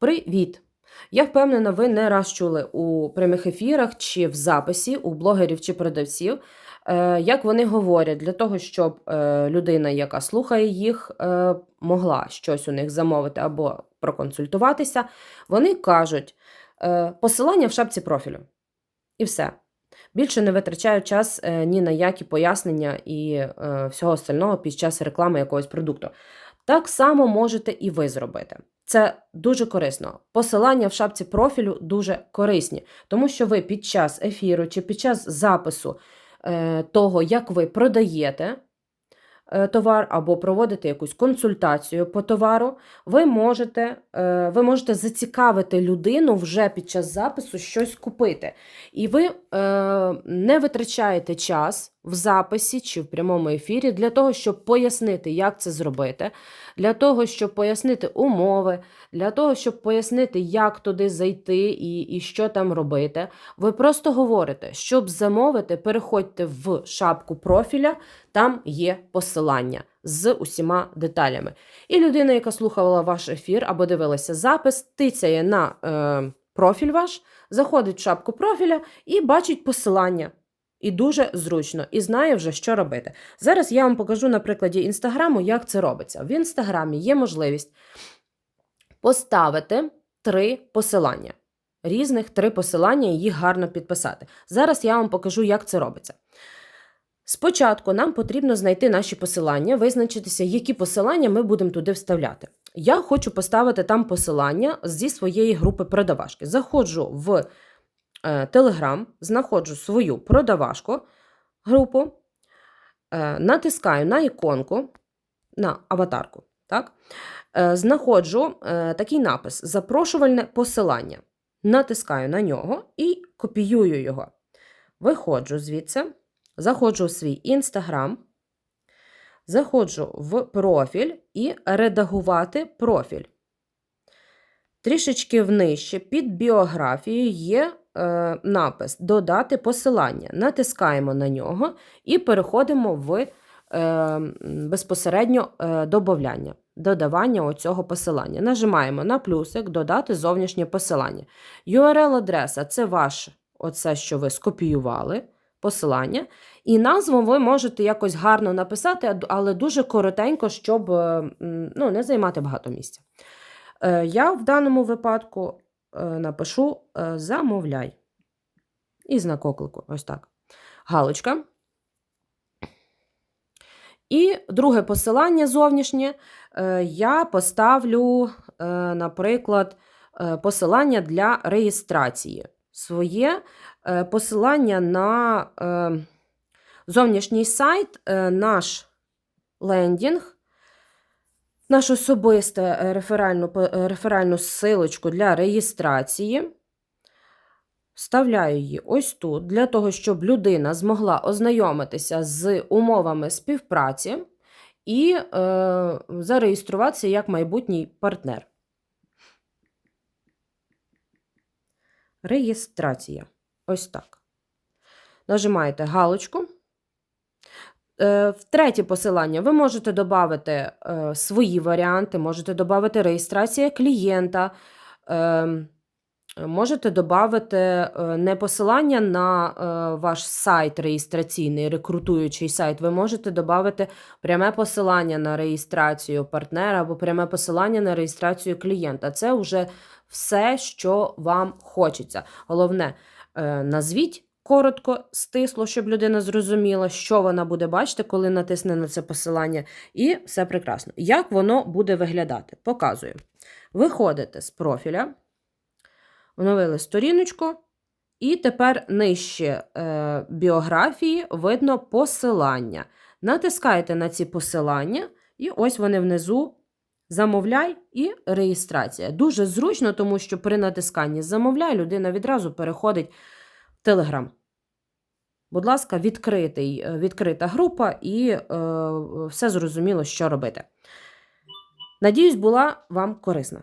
Привіт! Я впевнена, ви не раз чули у прямих ефірах чи в записі у блогерів чи продавців, е, як вони говорять для того, щоб е, людина, яка слухає їх, е, могла щось у них замовити або проконсультуватися. Вони кажуть посилання в шапці профілю. І все. Більше не витрачають час ні на які пояснення і всього остального під час реклами якогось продукту. Так само можете і ви зробити. Це дуже корисно. Посилання в шапці профілю дуже корисні, тому що ви під час ефіру чи під час запису е, того, як ви продаєте е, товар або проводите якусь консультацію по товару, ви можете, е, ви можете зацікавити людину вже під час запису щось купити. І ви е, не витрачаєте час в записі чи в прямому ефірі для того, щоб пояснити, як це зробити, для того, щоб пояснити умови, для того, щоб пояснити, як туди зайти і, і що там робити. Ви просто говорите, щоб замовити, переходьте в шапку профіля, там є посилання з усіма деталями. І людина, яка слухала ваш ефір або дивилася запис, тицяє на е, профіль ваш, заходить в шапку профіля і бачить посилання. І дуже зручно, і знає вже, що робити. Зараз я вам покажу на прикладі інстаграму, як це робиться. В інстаграмі є можливість поставити три посилання. Різних три посилання і їх гарно підписати. Зараз я вам покажу, як це робиться. Спочатку нам потрібно знайти наші посилання, визначитися, які посилання ми будемо туди вставляти. Я хочу поставити там посилання зі своєї групи продавашки. Заходжу в Telegram, знаходжу свою продавашку групу, е, натискаю на іконку, на аватарку. Так? Е, знаходжу е, такий напис Запрошувальне посилання. Натискаю на нього і копіюю його. Виходжу звідси, заходжу в свій інстаграм, заходжу в профіль і редагувати профіль. Трішечки внижче під біографією є е, напис Додати посилання. Натискаємо на нього і переходимо в е, безпосередньо е, додавання, додавання оцього посилання. Нажимаємо на плюсик Додати зовнішнє посилання. URL-адреса це ваше, оце, що ви скопіювали. Посилання, і назву ви можете якось гарно написати, але дуже коротенько, щоб е, ну, не займати багато місця. Е, Я в даному випадку е, напишу е, замовляй. І знак оклику, ось так. Галочка. І друге посилання зовнішнє я поставлю, наприклад, посилання для реєстрації. Своє посилання на зовнішній сайт, наш лендінг, наш особисте е, реферальну, е, реферальну силочку для реєстрації. Вставляю її ось тут, для того, щоб людина змогла ознайомитися з умовами співпраці і е, зареєструватися як майбутній партнер. Реєстрація. Ось так. Нажимаєте галочку. Е, В третє посилання ви можете додати е, свої варіанти, можете додати реєстрація клієнта. Е, Можете додати не посилання на ваш сайт реєстраційний, рекрутуючий сайт. Ви можете додати пряме посилання на реєстрацію партнера або пряме посилання на реєстрацію клієнта. Це вже все, що вам хочеться. Головне, назвіть коротко, стисло, щоб людина зрозуміла, що вона буде бачити, коли натисне на це посилання. І все прекрасно. Як воно буде виглядати? Показую. Виходите з профіля. Оновили сторіночку, і тепер нижче е, біографії видно посилання. Натискаєте на ці посилання, і ось вони внизу замовляй і реєстрація. Дуже зручно, тому що при натисканні замовляй людина відразу переходить Телеграм. Будь ласка, відкритий, е, відкрита група, і е, все зрозуміло, що робити. Надіюсь, була вам корисна.